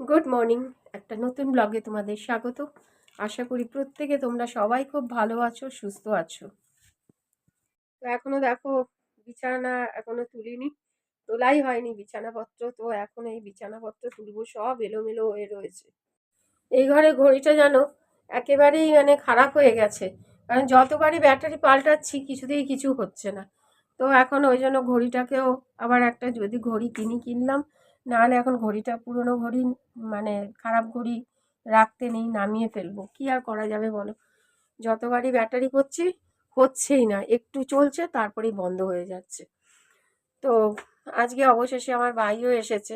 Good morning একটা নতুন ব্লগে তোমাদের স্বাগত। আশা করি প্রত্যেকে তোমরা সবাই খুব ভালো আছো, সুস্থ আছো। তো এখনও দেখো বিছানা এখনও তুলিনি, তোলাই হয়নি বিছানাপত্র, তো এখন এই বিছানাপত্র তুলবো, সব এলোমেলো হয়ে রয়েছে। এই ঘরে ঘড়িটা যেন একেবারেই মানে খারাপ হয়ে গেছে। কারণ যতবারই ব্যাটারি পাল্টাচ্ছি, কিছুতেই কিছু হচ্ছে না। তো এখন ওই জন্য ঘড়িটাকেও আবার একটা যদি ঘড়ি কিনি, কিনলাম নাহলে এখন ঘড়িটা, পুরনো ঘড়ি মানে খারাপ ঘড়ি রাখতে নেই, নামিয়ে ফেলব। কি আর করা যাবে বলো? যতবারই ব্যাটারি করছি, হচ্ছেই না। একটু চলছে, তারপরেই বন্ধ হয়ে যাচ্ছে। তো আজকে অবশেষে আমার ভাইও এসেছে।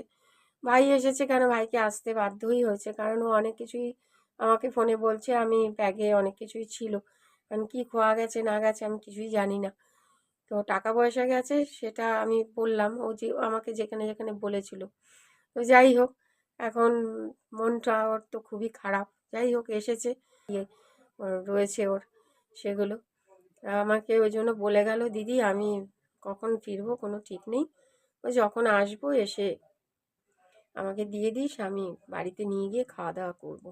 ভাই এসেছে কেন? ভাইকে আসতে বাধ্যই হয়েছে। কারণ ও অনেক কিছুই আমাকে ফোনে বলছে, আমি ব্যাগে অনেক কিছুই ছিল। কারণ কী খোয়া গেছে, না গেছে, আমি কিছুই জানি না। তো টাকা পয়সা গেছে সেটা আমি বললাম। ও যে, আমাকে যেখানে যেখানে বলেছিল। তো যাই হোক, এখন মনটা ওর তো খুবই খারাপ। যাই হোক, এসেছে। রয়েছে ওর সেগুলো। আমাকে ওই জন্য বলে গেল, দিদি, আমি কখন ফিরবো? কোনো ঠিক নেই। ও যখন আসব এসে আমাকে দিয়ে দিস, আমি বাড়িতে নিয়ে গিয়ে খাওয়া দাওয়া করব।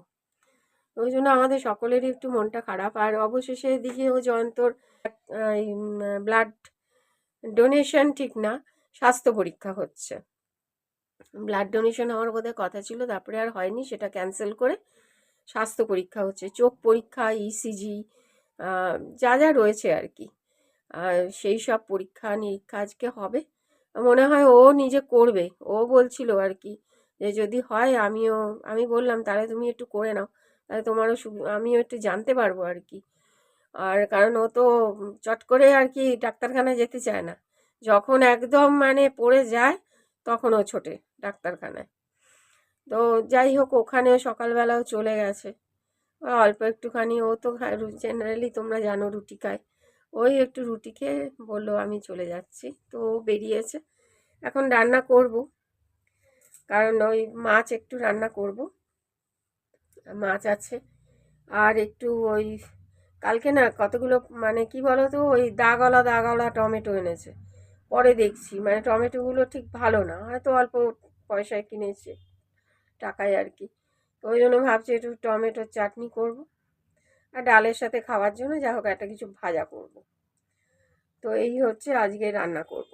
ওই জন্য আমাদের সকলেরই একটু মনটা খারাপ। আর অবশেষে ও জয়ন্তর ব্লাড ডোনেশন ঠিক না, স্বাস্থ্য পরীক্ষা হচ্ছে। ব্লাড ডোনেশন হওয়ার বোধহয় কথা ছিল, তারপরে আর হয়নি, সেটা ক্যান্সেল করে স্বাস্থ্য পরীক্ষা হচ্ছে। চোখ পরীক্ষা ইসিজি যা যা রয়েছে আর কি। সেই সব পরীক্ষা, নিরীক্ষা আজকে হবে। মনে হয় ও নিজে করবে। ও বলছিল আর কি যে যদি হয় আমিও, আমি বললাম, তাহলে তুমি একটু করে নাও। তাহলে তোমারও আমিও একটু জানতে পারব আর কি। আর কারণ ও তো চট করে আর কি ডাক্তারখানায় যেতে চায় না। যখন একদম মানে পড়ে যায়, তখন ও ছোটে ডাক্তারখানায়। তো যাই হোক, ওখানেও সকালবেলাও চলে গেছে। অল্প একটুখানি, ও তো জেনারেলি তোমরা জানো রুটি খায়। ওই একটু রুটি খেয়ে বলল, আমি চলে যাচ্ছি। তো ও বেরিয়েছে। এখন রান্না করব। কারণ ওই মাছ একটু রান্না করব। মাছ আছে। আর একটু ওই কালকে না কতগুলো মানে কি বলো তো ওই দাগলা দাগলা টমেটো এনেছে। পরে দেখছি মানে টমেটোগুলো ঠিক ভালো না, হয়তো অল্প পয়সায় কিনেছে টাকায় আর কি। তো ওই জন্য ভাবছি একটু টমেটোর চাটনি করব, আর ডালের সাথে খাওয়ার জন্য যা হোক একটা কিছু ভাজা করব। তো এই হচ্ছে আজকে রান্না করব।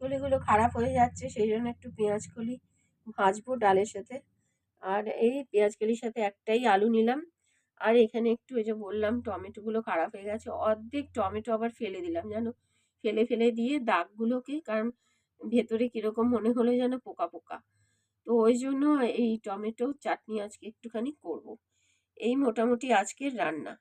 কলিগুলো খারাপ হয়ে যাচ্ছে, সেই জন্য একটু পেঁয়াজ কলি ভাজবো ডালের সাথে। আর এই পেঁয়াজ কলির সাথে একটাই আলু নিলাম। আর এখানে একটু এই যে বললাম টমেটোগুলো খারাপ হয়ে গেছে, অর্ধেক টমেটো আবার ফেলে দিলাম জানো? ফেলে ফেলে দিয়ে দাগগুলোকে, কারণ ভেতরে কীরকম মনে হলো যেন পোকা পোকা। তো ওই জন্য এই টমেটো চাটনি আজকে একটুখানি করব। এই মোটামুটি আজকের রান্না।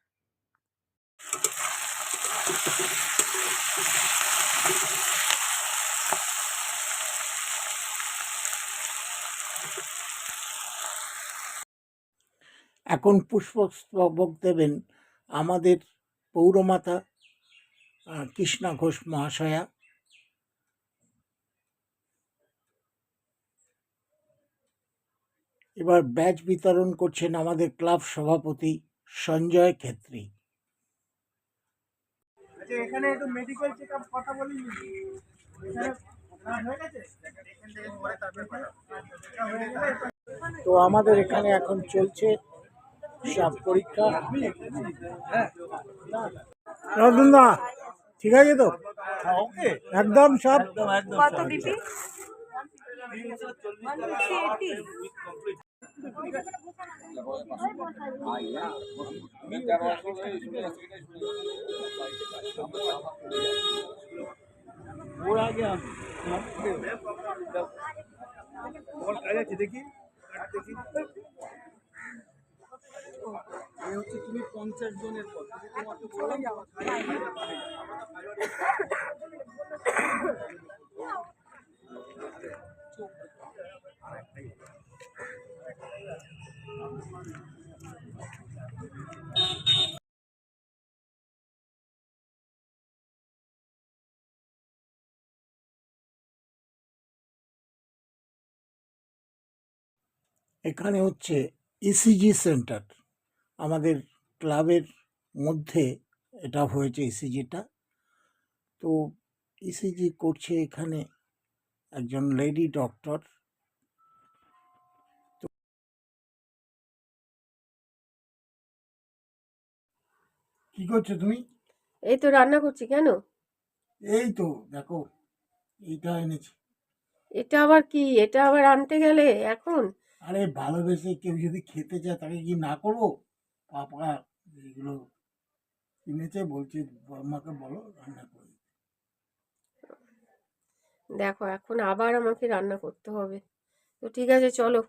এখন পুষ্পস্তবক দেবেন আমাদের পৌরমাতা কৃষ্ণা ঘোষ মহাশয়া। এবার ব্যাচ বিতরণ করছেন আমাদের ক্লাব সভাপতি সঞ্জয় ক্ষেত্রী আচ্ছা এখানে একটু মেডিকেল চেক কথা বলি এখানে হ্যাঁ, তো আমাদের এখানে এখন চলছে সব পরীক্ষা রতনদা ঠিক আছে তো ওকে একদম সব কত বিপি দেখি দেখি হচ্ছে তুমি পঞ্চাশ জনের এখানে হচ্ছে ইসিজি সেন্টার আমাদের ক্লাবের মধ্যে এটা হয়েছে ইসিজিটা তো ইসিজি করছে এখানে একজন লেডি ডক্টর কি করছ তুমি? এই তো রান্না করছি কেন? এই তো দেখো এইটা এনেছি। এটা আবার কি? এটা আবার আনতে গেলে এখন? আরে ভালোবেসে কেউ যদি খেতে চায় তাকে কি না করব? পাপা এগুলো কিনেছে বলছে আমাকে বলো রান্না করে দেখো এখন আবার আমাকে রান্না করতে হবে। তো ঠিক আছে চলো।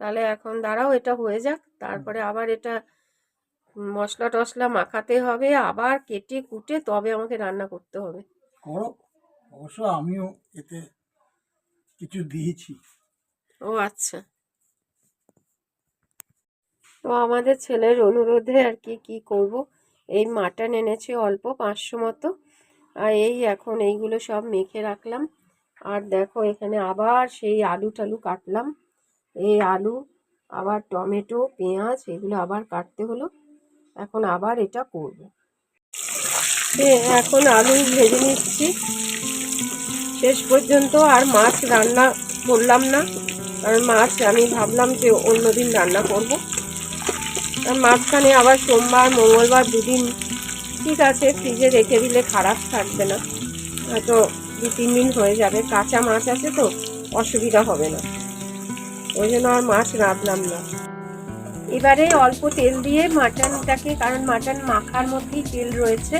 তাহলে এখন দাঁড়াও এটা হয়ে যাক। তারপরে আবার এটা মশলা টশলা মাখাতে হবে আবার কেটে কুটে তবে আমাকে রান্না করতে হবে। করো। অবশ্য আমিও এতে কিছু দিয়েছি। ও আচ্ছা। তো আমাদের ছেলের অনুরোধে আর কি কি করব? এই মাটন এনেছে অল্প, পাঁচশো মতো। আর এই এখন এইগুলো সব মেখে রাখলাম। আর দেখো এখানে আবার সেই আলু টালু কাটলাম। এই আলু, আবার টমেটো, পেঁয়াজ, এগুলো আবার কাটতে হলো। এখন আবার এটা করব। এখন আলু ভেজে নিচ্ছি। শেষ পর্যন্ত আর মাছ রান্না করলাম না। কারণ মাছ আমি ভাবলাম যে অন্যদিন রান্না করব। মাঝখানে আবার সোমবার, মঙ্গলবার দুদিন ঠিক আছে, ফ্রিজে রেখে দিলে খারাপ থাকবে না। হয়তো দু, তিন দিন হয়ে যাবে। কাঁচা মাছ আছে তো, অসুবিধা হবে না। ওই জন্য আর মাছ রাঁধলাম না। এবারে অল্প তেল দিয়ে মাটনটাকে, কারণ মাটন মাখার মধ্যেই তেল রয়েছে।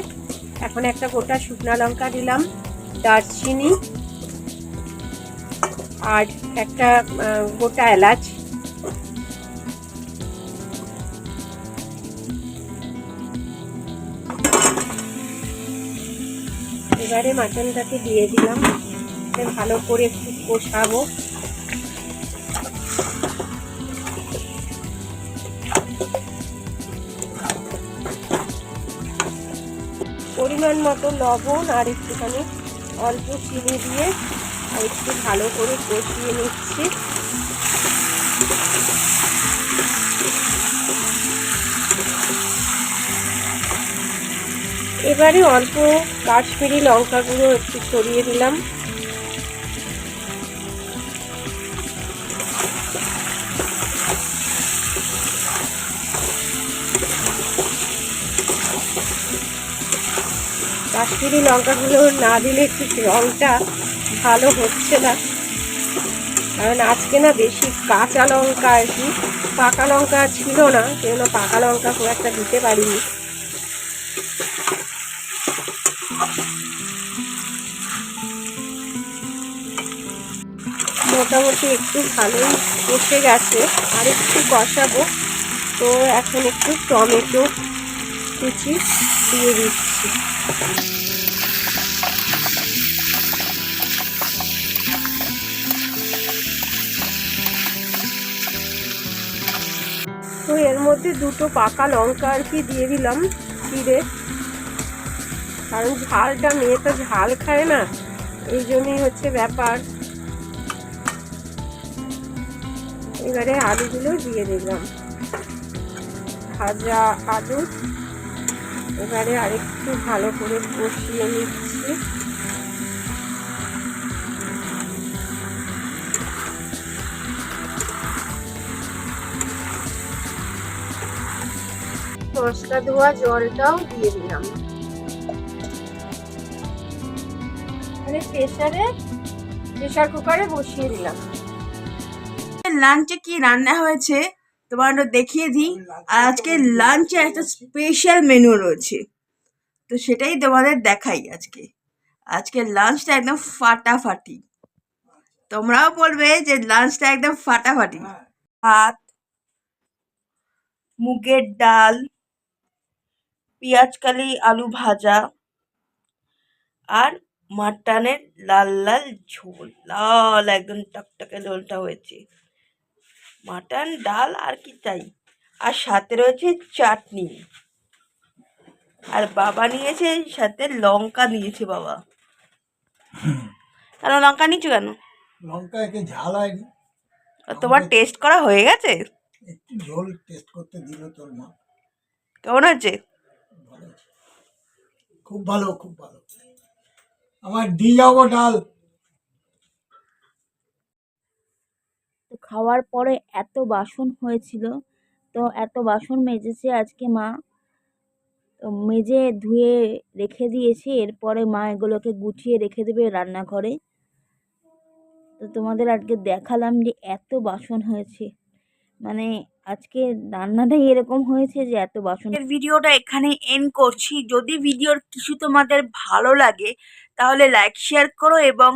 এখন একটা গোটা শুকনা লঙ্কা দিলাম, দারচিনি, আর একটা গোটা এলাচ। এবারে মাটনটাকে দিয়ে দিলাম। ভালো করে একটু কষাবো। পরিমাণ মতো লবণ আর একটুখানি অল্প চিনি দিয়ে আর একটু ভালো করে কষিয়ে নিচ্ছি। এবারে অল্প কাশ্মীরি লঙ্কা গুঁড়ো একটু ছড়িয়ে দিলাম। কাশ্মীরি লঙ্কাগুলো না দিলে একটু রঙটা ভালো হচ্ছে না। কারণ আজকে না বেশি কাঁচা লঙ্কা আর কি, পাকা লঙ্কা ছিল না, সেজন্য পাকা লঙ্কা খুব একটা দিতে পারিনি। মোটামুটি একটু ভালোই কষে গেছে। আর একটু কষাবো। তো এখন একটু টমেটো কুচি দিয়ে দিচ্ছি। তো এর মধ্যে দুটো পাকা লঙ্কা আর কি দিয়ে দিলাম চিড়ে কারণ ঝালটা মেয়ে তো ঝাল খায় না। এই জন্যই হচ্ছে ব্যাপার। এবারে আলুগুলো দিয়ে দিলাম। ভাজা আলু। এবারে আরেকটু ভালো করে কষিয়ে নিচ্ছি। মশলা ধোয়া জলটাও দিয়ে দিলাম। মানে প্রেসারে প্রেসার কুকারে বসিয়ে দিলাম। লাঞ্চে কি রান্না হয়েছে? তোমার দেখিয়ে দিই। আর আজকে লাঞ্চে একটা স্পেশাল মেনু রয়েছে। তো সেটাই তোমাদের দেখাই আজকে। আজকে লাঞ্চটা একদম ফাটাফাটি। তোমরাও বলবে যে লাঞ্চটা একদম ফাটাফাটি। ভাত মুগের ডাল পেঁয়াজকালি আলু ভাজা আর মাটনের লাল লাল ঝোল। লাল একদম টকটকে ঝোলটা হয়েছে। মাটন ডাল আর কি চাই? আর সাথে রয়েছে চাটনি। আর বাবা নিয়েছে সাথে লঙ্কা নিয়েছে বাবা। কেন লঙ্কা নিচ্ছ কেন? লঙ্কা একে ঝাল হয়নি। আর তোমার টেস্ট করা হয়ে গেছে? একটু ঝোল টেস্ট করতে দিল তোর মা। কেমন আছে। খুব ভালো খুব ভালো। আমার দিয়ে যাব ডাল। খাওয়ার পরে এত বাসন হয়েছিল। তো এত বাসন মেজেছে আজকে মা। মেজে ধুয়ে রেখে দিয়েছি, এরপরে মা এগুলোকে গুছিয়ে রেখে দেবে রান্নাঘরে। তো তোমাদের আজকে দেখালাম যে এত বাসন হয়েছে। মানে আজকে রান্নাটাই এরকম হয়েছে যে এত বাসন ভিডিওটা এখানে এন্ড করছি। যদি ভিডিওর কিছু তোমাদের ভালো লাগে, তাহলে লাইক শেয়ার করো এবং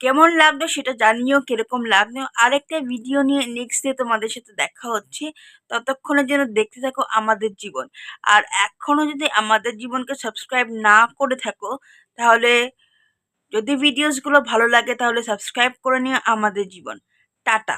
কেমন লাগল সেটা জানিও, কীরকম লাগল। আরেকটা ভিডিও নিয়ে নেক্সট ডে তোমাদের সাথে দেখা হচ্ছে। ততক্ষণের জন্য দেখতে থাকো আমাদের জীবন। আর এখনও যদি আমাদের জীবনকে সাবস্ক্রাইব না করে থাকো, তাহলে যদি ভিডিওসগুলো ভালো লাগে, তাহলে সাবস্ক্রাইব করে নিও আমাদের জীবন। টাটা।